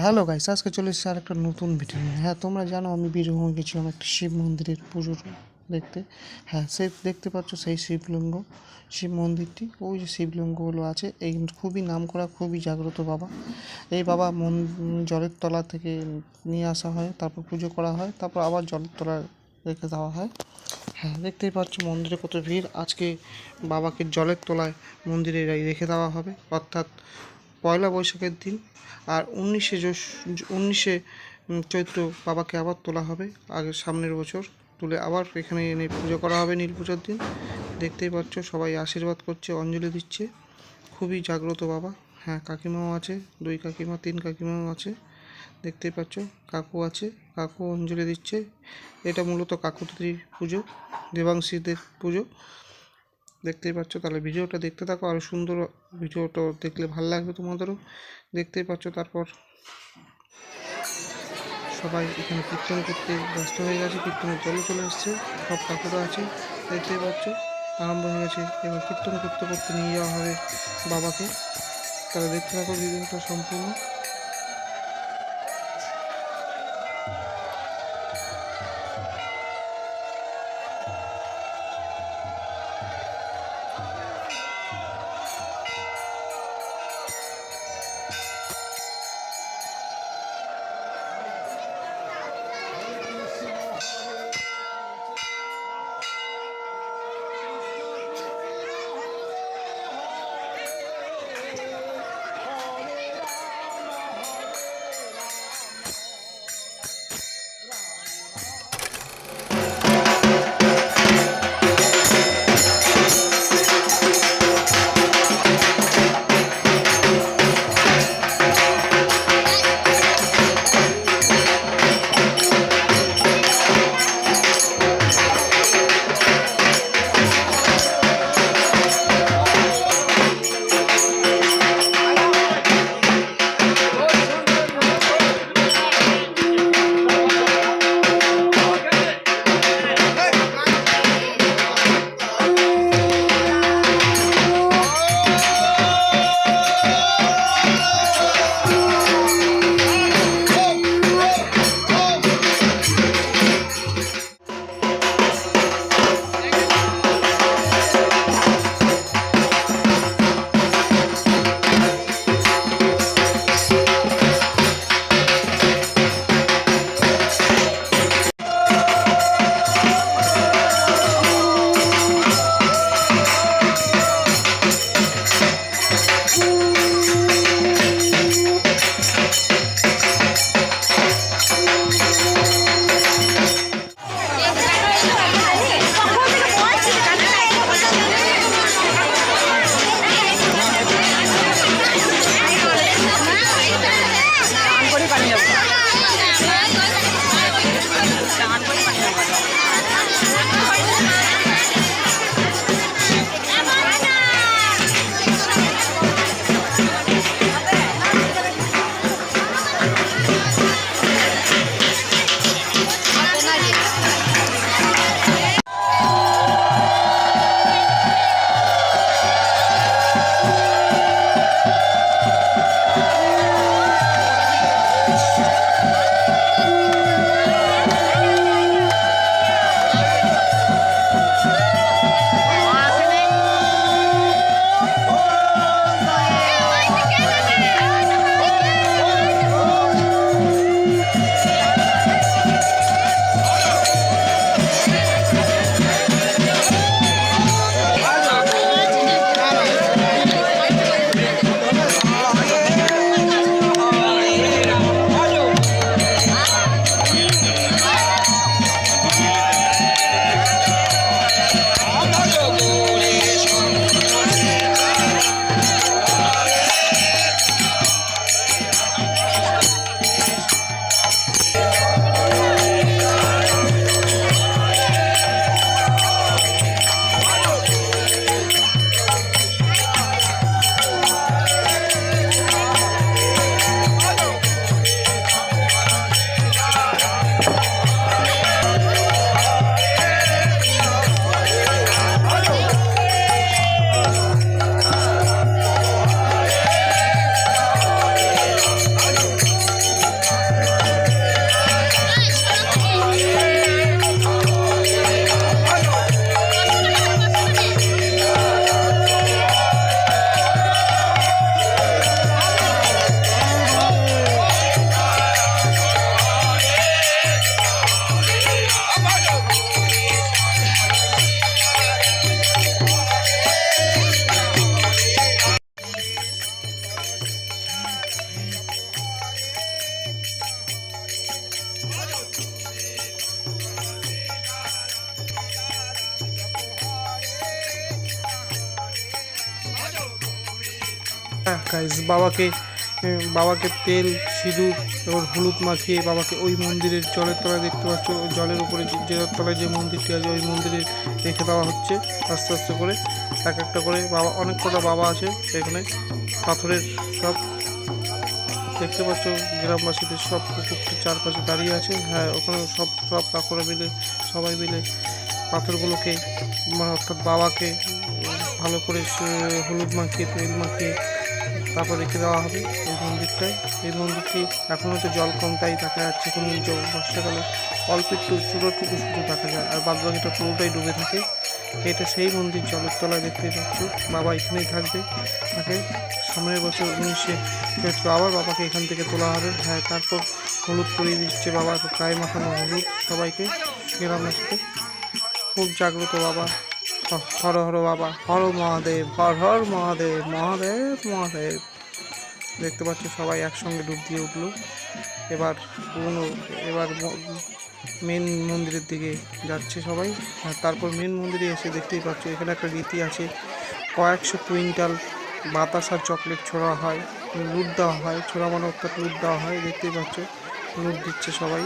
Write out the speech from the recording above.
Hello guys আজকে চলে এসেছি আর একটা নতুন ভিডিও নিয়ে। হ্যাঁ তোমরা জানো আমি বীরভূমে গেছিলাম একটা শিব মন্দিরের পুজোর দেখতে। হ্যাঁ সে দেখতে পাচ্ছ সেই শিবলিঙ্গ, শিব মন্দিরটি। ওই যে শিবলিঙ্গগুলো আছে, এই খুবই নাম করা খুবই জাগ্রত বাবা। এই বাবা মন, জলের তলা থেকে নিয়ে আসা হয়, তারপর পুজো করা হয়, তারপর আবার জলের তলায় রেখে দেওয়া হয়। হ্যাঁ দেখতেই পাচ্ছ মন্দিরে কত ভিড়। আজকে বাবাকে জলের তলায় মন্দিরে রেখে দেওয়া হবে, অর্থাৎ পয়লা বৈশাখের দিন আর উনিশে উনিশে চৈত্র বাবাকে আবার তোলা হবে। আগে সামনের বছর তুলে আবার এখানে এনে পুজো করা হবে নীল পুজোর দিন। দেখতেই পাচ্ছ, সবাই আশীর্বাদ করছে, অঞ্জলি দিচ্ছে। খুবই জাগ্রত বাবা। হ্যাঁ কাকিমাও আছে, দুই কাকিমা, তিন কাকিমাও আছে। দেখতেই পাচ্ছ, কাকু আছে, কাকু অঞ্জলি দিচ্ছে। এটা মূলত কাকুতির পুজো, দেবাংশীদের পুজো। দেখতেই পাচ্ছ। তাহলে ভিডিওটা দেখতে থাকো। আরও সুন্দর ভিডিওটা দেখলে ভালো লাগবে তোমাদেরও। দেখতেই পাচ্ছ তারপর সবাই এখানে কীর্তন করতে ব্যস্ত হয়ে গেছে। কীর্তনের জলে চলে এসছে। সব কাকুরা আছে। দেখতেই পাচ্ছ। আরম্ভ হয়ে গেছে। এবার কীর্তন করতে করতে নিয়ে যাওয়া হবে বাবাকে। তাহলে দেখতে থাকো ভিডিওটা সম্পূর্ণ। গাইজ বাবাকে বাবাকে তেল, সিঁদুর এবং হলুদ মাখিয়ে বাবাকে ওই মন্দিরের জলের তলায় দেখতে পাচ্ছ জলের উপরে যে তলায় যে মন্দিরটি আছে, ওই মন্দিরে রেখে দেওয়া হচ্ছে, আস্তে আস্তে করে, এক একটা করে বাবা, অনেক কটা বাবা আছে এখানে, পাথরের সব। দেখতে পাচ্ছ, গ্রামবাসীদের সব পুকুরটির চারপাশে দাঁড়িয়ে আছে হ্যাঁ ওখানে সব সব কাকুরা মিলে, সবাই মিলে পাথরগুলোকে মানে অর্থাৎ বাবাকে, ভালো করে হলুদ মাখিয়ে, তেল মাখিয়ে তারপর রেখে দেওয়া হবে এই মন্দিরটায়। এই মন্দিরটি এখনও তো জল কম, তাই দেখা যাচ্ছে কোনো বর্ষাকালে অল্প একটু চুরোটুকু শুধু দেখা যায়। আর বাদ বাকিটা পুরোটাই ডুবে থাকে। এটা সেই মন্দির জলের তলায় দেখতে পাচ্ছ। বাবা এখানেই থাকবে। তাকে সামনের বছর উনিশে আবার বাবাকে এখান থেকে তোলা হবে। হ্যাঁ তারপর হলুদ পরিয়ে দিচ্ছে বাবা। গায়ে মাখানো হলুদ সবাইকে। গ্রামবাসীকে খুব জাগ্রত বাবা। হর হর বাবা, হর মহাদেব, হর হর মহাদেব মহাদেব মহাদেব। দেখতে পাচ্ছ সবাই একসঙ্গে ডুব দিয়ে উঠল। এবার পুরনো, এবার মেন মন্দিরের দিকে যাচ্ছে সবাই। আর তারপর মেন মন্দিরে এসে দেখতেই পাচ্ছ এখানে একটা রীতি আছে, কয়েকশো কুইন্টাল বাতাস আর চকলেট ছোড়া হয়, লুট দেওয়া হয়, ছোড়া মানে অর্থাৎ লুট দেওয়া হয়, দেখতেই পাচ্ছ। লুট দিচ্ছে সবাই।